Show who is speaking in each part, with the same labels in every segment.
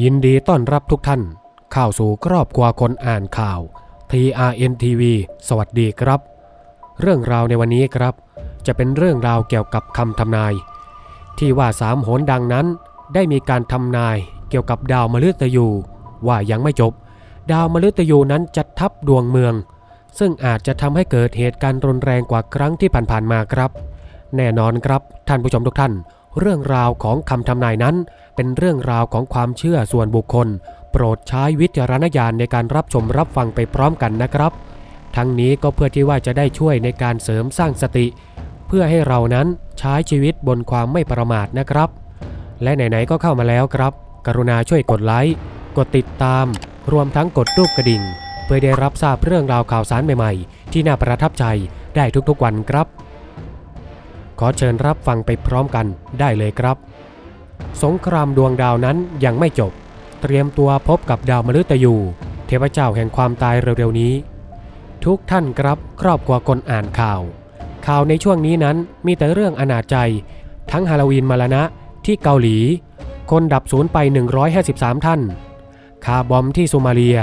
Speaker 1: ยินดีต้อนรับทุกท่าน เข้าสู่ครอบครัวคนอ่านข่าว TRN TV สวัสดีครับ เรื่องราวในวันนี้ครับ จะเป็นเรื่องราวเกี่ยวกับคำทำนาย ที่ว่าสามโหนดังนั้น ได้มีการทำนายเกี่ยวกับดาวมฤตยู ว่ายังไม่จบ ดาวมฤตยูนั้นจะทับดวงเมือง ซึ่งอาจจะทำให้เกิดเหตุการณ์รุนแรงกว่าครั้งที่ผ่านๆมาครับ แน่นอนครับท่านผู้ชมทุกท่าน เรื่องราวของคำทำนายนั้น เป็นเรื่องราวของความเชื่อส่วนบุคคล โปรดใช้วิจารณญาณในการรับชมรับฟังไปพร้อมกันนะครับ ทั้งนี้ก็เพื่อที่ว่าจะได้ช่วยในการเสริมสร้างสติ เพื่อให้เรานั้นใช้ชีวิตบนความไม่ประมาทนะครับ และไหนๆก็เข้ามาแล้วครับ กรุณาช่วยกดไลค์กดติดตาม รวมทั้งกดรูปกระดิ่ง เพื่อได้รับทราบเรื่องราวข่าวสารใหม่ๆ ที่น่าประทับใจได้ทุกๆวันครับ ขอเชิญรับฟังไปพร้อมกันได้เลยครับ สงครามดวงดาวนั้นยังไม่จบ เตรียมตัวพบกับดาวมฤตยู เทพเจ้าแห่งความตายเร็วๆนี้ ทุกท่านครับครอบครัวคนอ่านข่าว ข่าวในช่วงนี้นั้นมีแต่เรื่องอนาจใจ ทั้งฮาโลวีนมาลนะที่เกาหลี คนดับศูนย์ไป 153 ท่าน คาร์บอมที่โซมาเลีย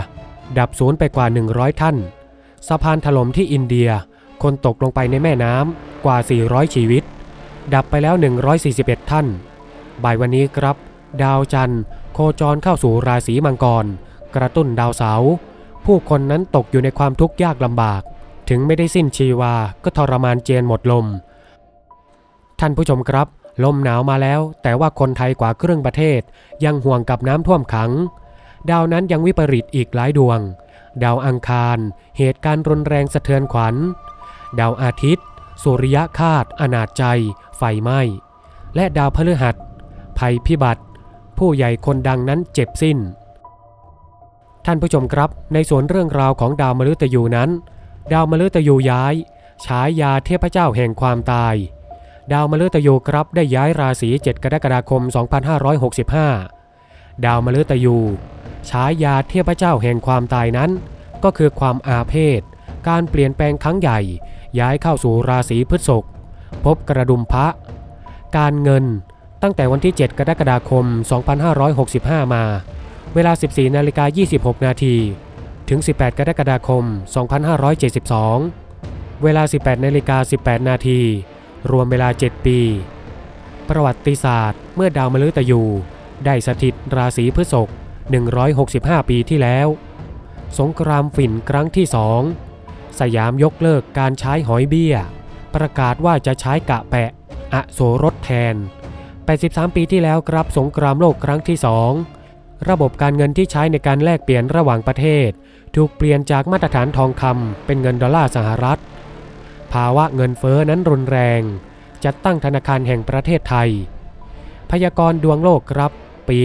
Speaker 1: ดับศูนย์ไปกว่า 100 ท่าน สะพานถล่มที่อินเดีย คนตกลงไปในแม่น้ำกว่า 400 ชีวิต ดับไปแล้ว 141 ท่าน บ่ายวันนี้ครับ ดาวจันทร์ โคจรเข้าสู่ราศีมังกร กระตุ้นดาวเสาร์ผู้คนนั้นตกอยู่ในความทุกข์ยากลำบาก ถึงไม่ได้สิ้นชีวาก็ทรมานเจียนหมดลม ท่านผู้ชมครับ ลมหนาวมาแล้ว แต่ว่าคนไทยกว่าครึ่งประเทศ ยังห่วงกับน้ำท่วมขัง ดาวนั้นยังวิปริตอีกหลายดวง ดาวอังคาร เหตุการณ์รุนแรงสะเทือนขวัญ ดาวอาทิตย์ สุริยะคาตอนาจใจ ไฟไหม้ และดาวพฤหัส ภัยพิบัติ ผู้ใหญ่คนดังนั้นเจ็บสิ้น ท่านผู้ชมครับ ในส่วนเรื่องราวของดาวมฤตยูนั้น ดาวมฤตยูย้าย ฉายาเทพเจ้าแห่งความตาย ดาวมฤตยูครับได้ย้ายราศี7กรกฎาคม 2565 ดาวมฤตยูฉายาเทพเจ้าแห่งความตายนั้น ก็คือความอาเพศ การเปลี่ยนแปลงครั้งใหญ่ ย้ายเข้าสู่ราศีพฤษภพบกระดุมพระ การเงินตั้งแต่วันที่ 7 กรกฎาคม 2565 มา เวลา 14นาฬิกา26 นาทีถึง 18 กรกฎาคม 2572 เวลา 18นาฬิกา18 นาทีรวมเวลา 7 ปี ประวัติศาสตร์ เมื่อดาวมฤตยู ได้สถิตราศีพฤษภ165 ปีที่แล้ว สงครามฝิ่นครั้งที่สอง สยามยกเลิกการใช้หอยเบี้ย ประกาศว่าจะใช้กะแปะอโสรสแทน 83 ปีที่แล้วครับสงครามโลกครั้งที่สองระบบการเงินที่ใช้ในการแลกเปลี่ยนระหว่างประเทศ ถูกเปลี่ยนจากมาตรฐานทองคำเป็นเงินดอลลาร์สหรัฐ ภาวะเงินเฟ้อนั้นรุนแรง จัดตั้งธนาคารแห่งประเทศไทย พยากรณ์ดวงโลกครับ ปี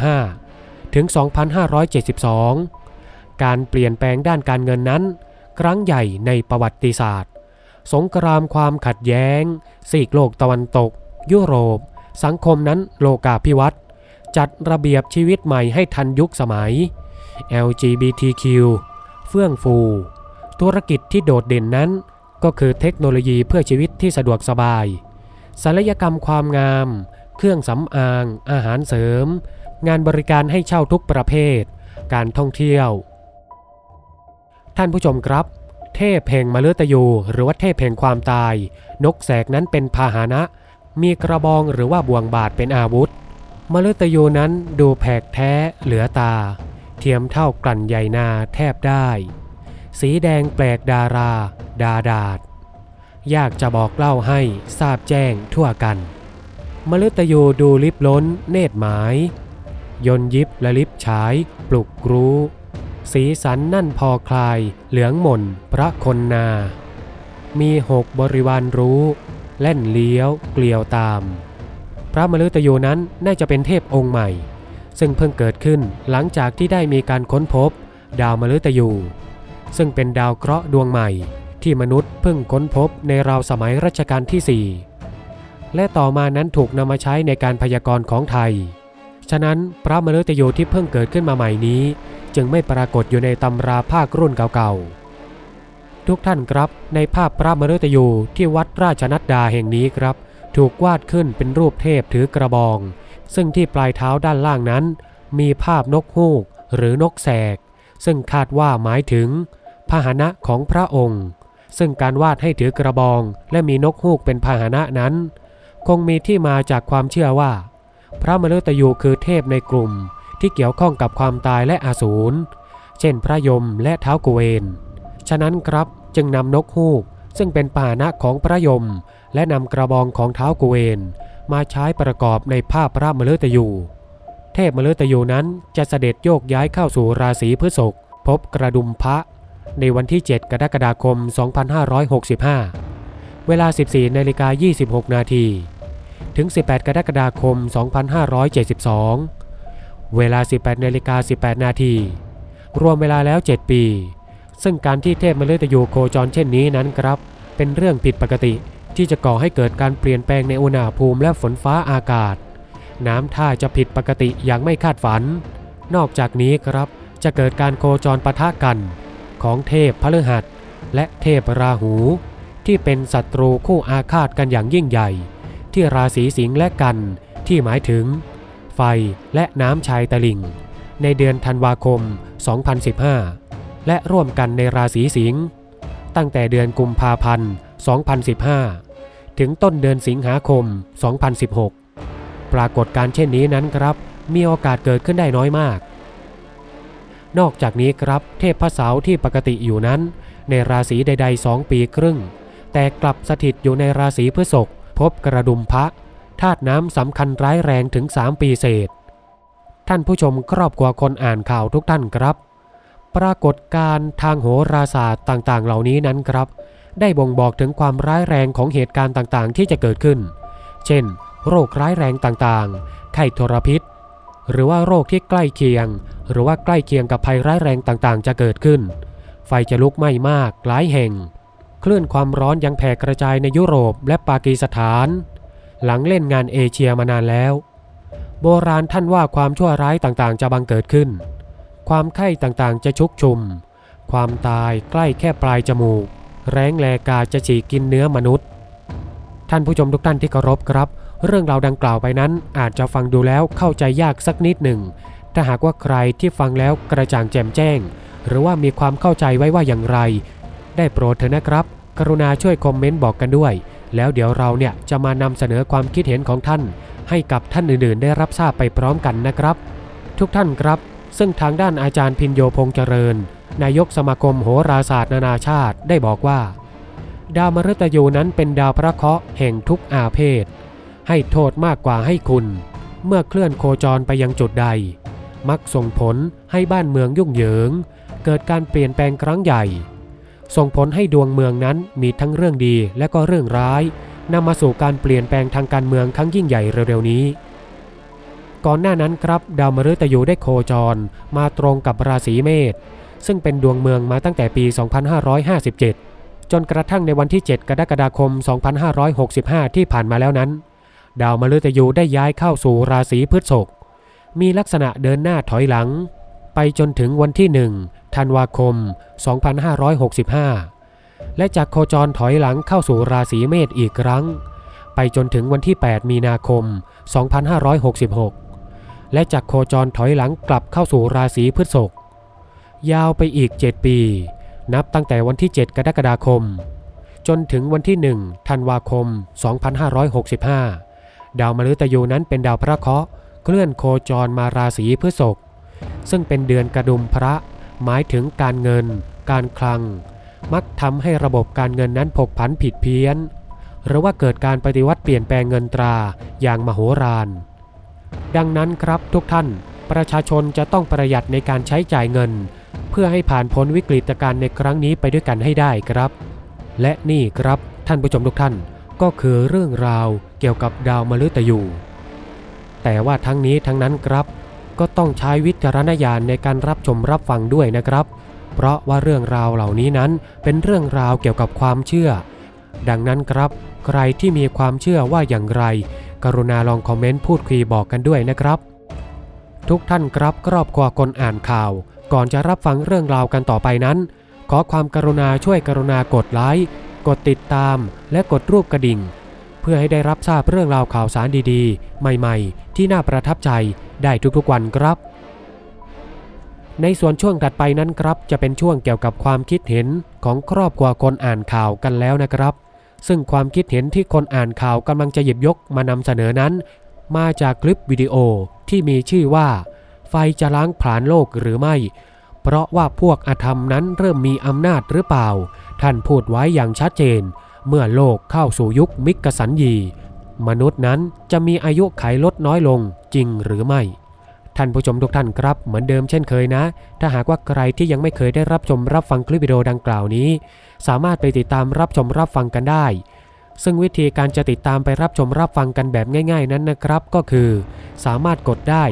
Speaker 1: 2565 ถึง 2572 การเปลี่ยนแปลงด้านการเงินนั้น ครั้งใหญ่ในประวัติศาสตร์ สงครามความขัดแย้งซีกโลกตะวันตก ยุโรป สังคมนั้นโลกาภิวัตน์จัดระเบียบชีวิตใหม่ให้ทันยุคสมัย LGBTQ เฟื่องฟู ธุรกิจที่โดดเด่นนั้น ก็คือเทคโนโลยีเพื่อชีวิตที่สะดวกสบายศัลยกรรมความงาม เครื่องสำอาง อาหารเสริม งานบริการให้เช่าทุกประเภท การท่องเที่ยว ท่านผู้ชมครับ เทพแห่งมฤตยู หรือว่าเทพแห่งความตาย นกแสกนั้นเป็นพาหนะ มีกระบองหรือว่าบ่วงบาดเป็นอาวุธ มฤตยูนั้นดูแผกแท้เหลือตา เทียมเท่ากลั่นใหญ่นาแทบได้ สีแดงแปลกดารา ดาดาดยากจะบอกเล่าให้ทราบแจ้งทั่วกัน มฤตยูดูลิบล้นเนตรหมาย ยนยิบและลิบฉาย ปลุกรู้ สีสันนั่นพอคลาย เหลืองหม่นพระคนนา มีหกบริวารรู้ เล่นเลี้ยว เกลียวตาม พระมฤตยูนั้นน่าจะเป็นเทพองค์ใหม่ ซึ่งเพิ่งเกิดขึ้นหลังจากที่ได้มีการค้นพบ ดาวมฤตยู ซึ่งเป็นดาวเคราะห์ดวงใหม่ ที่มนุษย์เพิ่งค้นพบในราวสมัยรัชกาลที่ 4 และต่อมานั้นถูกนำมาใช้ในการพยากรณ์ของไทย ฉะนั้นพระมฤตยูที่เพิ่งเกิดขึ้นมาใหม่นี้ จึงไม่ปรากฏอยู่ในตำราภาครุ่นเก่าๆ ทุกท่านครับในภาพพระมฤตยูที่วัดราชนัดดาแห่งนี้ครับ ถูกวาดขึ้นเป็นรูปเทพถือกระบอง ซึ่งที่ปลายเท้าด้านล่างนั้น มีภาพนกฮูกหรือนกแสก ซึ่งคาดว่าหมายถึงพาหนะของพระองค์ ซึ่งการวาดให้ถือกระบองและมีนกฮูกเป็นพาหนะนั้น คงมีที่มาจากความเชื่อว่า พระมฤตยูคือเทพในกลุ่ม ที่เกี่ยวข้องกับความตายและอาสูร เช่นพระยมและเท้ากุเวน ฉะนั้นครับจึงนำนกฮูก ซึ่งเป็นพาหนะของพระยม และนำกระบองของเท้ากุเวน มาใช้ประกอบในภาพพระมฤตยู เทพมฤตยูนั้นจะเสด็จโยกย้ายเข้าสู่ราศีพฤษภพบกระดุมพระในวันที่ 7 กรกฎาคม 2565 เวลา 14นาฬิกา26 นาที ถึง 18 กรกฎาคม 2572 เวลา 18นาฬิกา18 นาที รวมเวลาแล้ว 7 ปี ซึ่งการที่เทพมฤตยูโคจรเช่นนี้นั้นครับ เป็นเรื่องผิดปกติที่จะก่อให้เกิดการเปลี่ยนแปลงในอุณหภูมิและฝนฟ้าอากาศ น้ำท่าจะผิดปกติอย่างไม่คาดฝัน นอกจากนี้ครับจะเกิดการโคจรปะทะกัน ของเทพพฤหัส และเทพราหู ที่เป็นศัตรูคู่อาฆาตกันอย่างยิ่งใหญ่ ที่ราศีสิงห์และกันที่หมายถึง ไฟและน้ำชายตะลิ่ง ในเดือนธันวาคม 2015 และร่วมกันในราศีสิงห์ตั้งแต่เดือนกุมภาพันธ์ 2015 ถึงต้นเดือนสิงหาคม 2016 ปรากฏการเช่นนี้นั้นครับ มีโอกาสเกิดขึ้นได้น้อยมาก นอกจากนี้ครับเทพพระเสาที่ปกติอยู่นั้น ในราศีใดๆสองปีครึ่ง แต่กลับสถิตอยู่ในราศีพฤษภพบกระดุมพระ ธาตุน้ำสำคัญร้ายแรงถึง 3 ปีเศษ ท่านผู้ชมครอบครัวคนอ่านข่าวทุกท่านครับ ปรากฏการทางโหราศาสตร์ต่างๆ เหล่านี้นั้นครับ ได้บ่งบอกถึงความร้ายแรงของเหตุการณ์ต่างๆ ที่จะเกิดขึ้น เช่น โรคร้ายแรงต่างๆ ไข้ทรพิษ หรือว่าโรคที่ใกล้เคียง หรือว่าใกล้เคียงกับภัยร้ายแรงต่างๆ จะเกิดขึ้น ไฟจะลุกไหม้มากหลายแห่งคลื่นความร้อนยังแผ่กระจายในยุโรปและปากีสถาน หลังเล่นงานเอเชียมานานแล้ว โบราณท่านว่าความชั่วร้ายต่างๆ จะบังเกิดขึ้น ความไข้ต่างๆจะชุกชุม ความตายใกล้แค่ปลายจมูก แร้งแลกาจะฉีกกินเนื้อมนุษย์ ท่านผู้ชมทุกท่านที่เคารพครับ เรื่องราวดังกล่าวไปนั้นอาจจะฟังดูแล้วเข้าใจยากสักนิดหนึ่ง ถ้าหากว่าใครที่ฟังแล้วกระจ่างแจ่มแจ้ง หรือว่ามีความเข้าใจไว้ว่าอย่างไร ได้โปรดเถอะนะครับ กรุณาช่วยคอมเมนต์บอกกันด้วย แล้วเดี๋ยวเราเนี่ยจะมานำเสนอความคิดเห็นของท่าน ให้กับท่านอื่นๆ ได้รับทราบไปพร้อมกันนะครับ ทุกท่านครับ ซึ่งทางด้านอาจารย์พินโยพงษ์เจริญ นายกสมาคมโหราศาสตร์นานาชาติได้บอกว่า ดาวมฤตยูนั้นเป็นดาวพระเคราะห์แห่งทุกอาเพศ ให้โทษมากกว่าให้คุณ เมื่อเคลื่อนโคจรไปยังจุดใด มักส่งผลให้บ้านเมืองยุ่งเหยิง เกิดการเปลี่ยนแปลงครั้งใหญ่ ส่งผลให้ดวงเมืองนั้นมีทั้งเรื่องดีและก็เรื่องร้ายนำมาสู่การเปลี่ยนแปลงทางการเมืองครั้งยิ่งใหญ่เร็วๆนี้ ก่อนหน้านั้นครับดาวมฤตยูได้โคจร มาตรงกับราศีเมษซึ่งเป็นดวงเมืองมาตั้งแต่ปี 2557 จนกระทั่งในวันที่ 7 กรกฎาคม 2565 ที่ผ่านมาแล้วนั้น ดาวมฤตยูได้ย้ายเข้าสู่ราศีพฤษภมีลักษณะเดินหน้าถอยหลัง ไปจนถึงวันที่ 1 ธันวาคม 2565 และจากโคจรถอยหลังเข้าสู่ราศีเมษอีกครั้ง ไปจนถึงวันที่ 8 มีนาคม 2566 และจากโคจรถอยหลังกลับเข้าสู่ราศีพฤษภยาวไปอีก 7 ปี นับตั้งแต่วันที่ 7 กรกฎาคม จนถึงวันที่ 1 ธันวาคม 2565 ดาวมฤตยูนั้นเป็นดาวพระเคราะห์เคลื่อนโคจรมาราศีพฤษภซึ่งเป็นเดือนกระดุมพระ หมายถึงการเงิน การคลัง มักทำให้ระบบการเงินนั้นผกผันผิดเพี้ยน หรือว่าเกิดการปฏิวัติเปลี่ยนแปลงเงินตราอย่างมโหฬารดังนั้นครับทุกท่านประชาชนจะต้องประหยัดในการใช้จ่ายเงิน เพื่อให้ผ่านพ้นวิกฤตการณ์ในครั้งนี้ไปด้วยกันให้ได้ครับ และนี่ครับท่านผู้ชมทุกท่านก็คือเรื่องราวเกี่ยวกับดาวมฤตยูแต่ว่าทั้งนี้ทั้งนั้นครับ ก็ต้องใช้วิจารณญาณในการรับชมรับฟังด้วยนะครับ เพราะว่าเรื่องราวเหล่านี้นั้นเป็นเรื่องราวเกี่ยวกับความเชื่อ ดังนั้นครับ ใครที่มีความเชื่อว่าอย่างไร กรุณาลองคอมเมนต์พูดคุยบอกกันด้วยนะครับ ทุกท่านครับครอบครัวคนอ่านข่าว ก่อนจะรับฟังเรื่องราวกันต่อไปนั้น ขอความกรุณาช่วยกรุณากดไลค์กดติดตาม และกดรูปกระดิ่ง พื่อให้ได้รับทราบเรื่องราวข่าวสารดีๆ ใหม่ๆ ที่น่าประทับใจได้ทุกๆวันครับ ในส่วนช่วงถัดไปนั้นครับ จะเป็นช่วงเกี่ยวกับความคิดเห็นของครอบครัวคนอ่านข่าวกันแล้วนะครับ ซึ่งความคิดเห็นที่คนอ่านข่าวกำลังจะหยิบยกมานำเสนอนั้น มาจากคลิปวิดีโอที่มีชื่อว่า ไฟจะล้างผลาญโลกหรือไม่ เพราะว่าพวกอธรรมนั้นเริ่มมีอำนาจหรือเปล่า ท่านพูดไว้อย่างชัดเจน เมื่อโลกเข้าสู่ยุคมิกสันยี มนุษย์นั้นจะมีอายุไขลดน้อยลงจริงหรือไม่ ท่านผู้ชมทุกท่านครับ เหมือนเดิมเช่นเคยนะ ถ้าหากว่าใครที่ยังไม่เคยได้รับชมรับฟังคลิปวิดีโอดังกล่าวนี้ สามารถไปติดตามรับชมรับฟังกันได้ ซึ่งวิธีการจะติดตามไปรับชมรับฟังกันแบบง่าย ๆนั้นนะครับ ก็คือ สามารถกดได้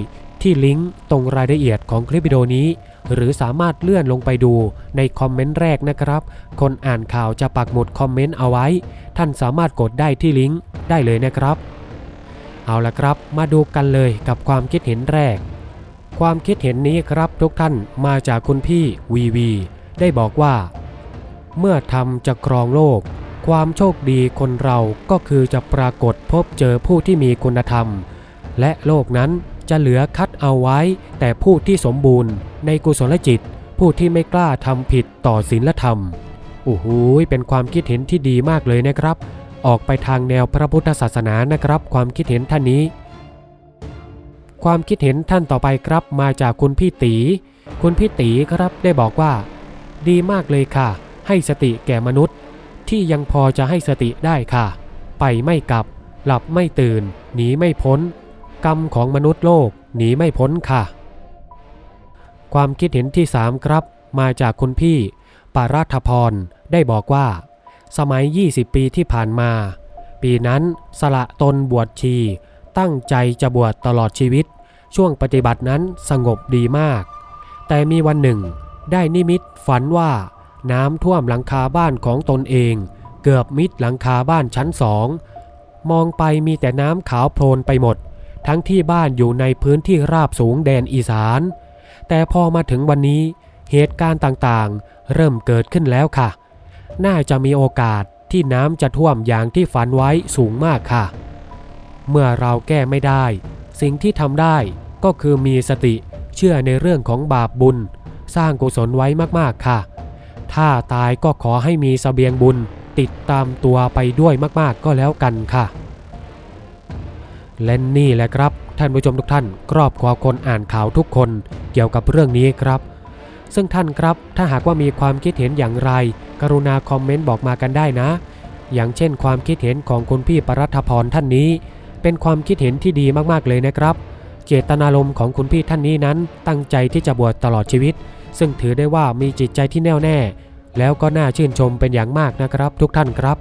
Speaker 1: ที่ลิงก์ตรงรายละเอียดของคลิปวิดีโอนี้ หรือสามารถเลื่อนลงไปดูในคอมเมนต์แรกนะครับ คนอ่านข่าวจะปักหมุดคอมเมนต์เอาไว้ ท่านสามารถกดได้ที่ลิงก์ได้เลยนะครับ เอาละครับ มาดูกันเลยกับความคิดเห็นแรก ความคิดเห็นนี้ครับทุกท่านมาจากคุณพี่วีวีได้บอกว่า เมื่อทำจะครองโลก ความโชคดีคนเราก็คือจะปรากฏพบเจอผู้ที่มีคุณธรรม และโลกนั้น จะเหลือคัดเอาไว้ แต่ผู้ที่สมบูรณ์ ในกุศลจิต ผู้ที่ไม่กล้าทำผิดต่อศีลธรรมโอ้โหเป็นความคิดเห็นที่ดีมากเลยนะครับ ออกไปทางแนวพระพุทธศาสนานะครับ ความคิดเห็นท่านนี้ ความคิดเห็นท่านต่อไปครับ มาจากคุณพี่ตี คุณพี่ตีครับได้บอกว่า ดีมากเลยค่ะ ให้สติแก่มนุษย์ ที่ยังพอจะให้สติได้ค่ะ ไปไม่กลับ หลับไม่ตื่น หนีไม่พ้น กรรมของมนุษย์โลกหนีไม่พ้นค่ะ ความคิดเห็นที่3ครับ มาจากคุณพี่ ปารัฐพรได้บอกว่า สมัย 20 ปีที่ผ่านมา ปีนั้นสละตนบวชชี ตั้งใจจะบวชตลอดชีวิต ช่วงปฏิบัตินั้นสงบดีมาก แต่มีวันหนึ่ง ได้นิมิตฝันว่าน้ำท่วมหลังคาบ้านของตนเอง เกือบมิดหลังคาบ้านชั้นสองมองไปมีแต่น้ำขาวโพลนไปหมด ทั้งที่บ้านอยู่ในพื้นที่ราบสูงแดนอีสาน แต่พอมาถึงวันนี้เหตุการณ์ต่างๆ เริ่มเกิดขึ้นแล้วค่ะ น่าจะมีโอกาสที่น้ำจะท่วมอย่างที่ฝันไว้สูงมากค่ะ เมื่อเราแก้ไม่ได้ สิ่งที่ทำได้ก็คือมีสติเชื่อในเรื่องของบาปบุญ สร้างกุศลไว้มากๆค่ะ ถ้าตายก็ขอให้มีสเสบียงบุญติดตามตัวไปด้วยมากๆก็แล้วกันค่ะ และนี่แหละครับ ท่านผู้ชมทุกท่านครอบครัวคนอ่านข่าวทุกคนเกี่ยวกับเรื่องนี้ครับ ซึ่งท่านครับถ้าหากว่ามีความคิดเห็นอย่างไร กรุณาคอมเมนต์บอกมากันได้นะ อย่างเช่นความคิดเห็นของคุณพี่ปรัฐพรท่านนี้ เป็นความคิดเห็นที่ดีมากๆเลยนะครับ เจตนารมณ์ของคุณพี่ท่านนี้นั้น ตั้งใจที่จะบวชตลอดชีวิต ซึ่งถือได้ว่ามีจิตใจที่แน่วแน่ แล้วก็น่าชื่นชมเป็นอย่างมากนะครับ ทุกท่านครับ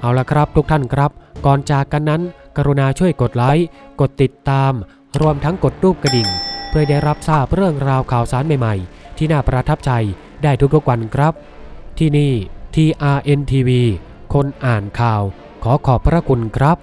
Speaker 1: เอาละครับทุกท่านครับ ก่อนจากกันนั้น กรุณาช่วยกดไลค์ กดติดตาม รวมทั้งกดรูปกระดิ่ง เพื่อได้รับทราบเรื่องราวข่าวสารใหม่ๆ ที่น่าประทับใจได้ทุกๆวันครับ ที่นี่ TRN TV คนอ่านข่าว ขอขอบพระคุณครับ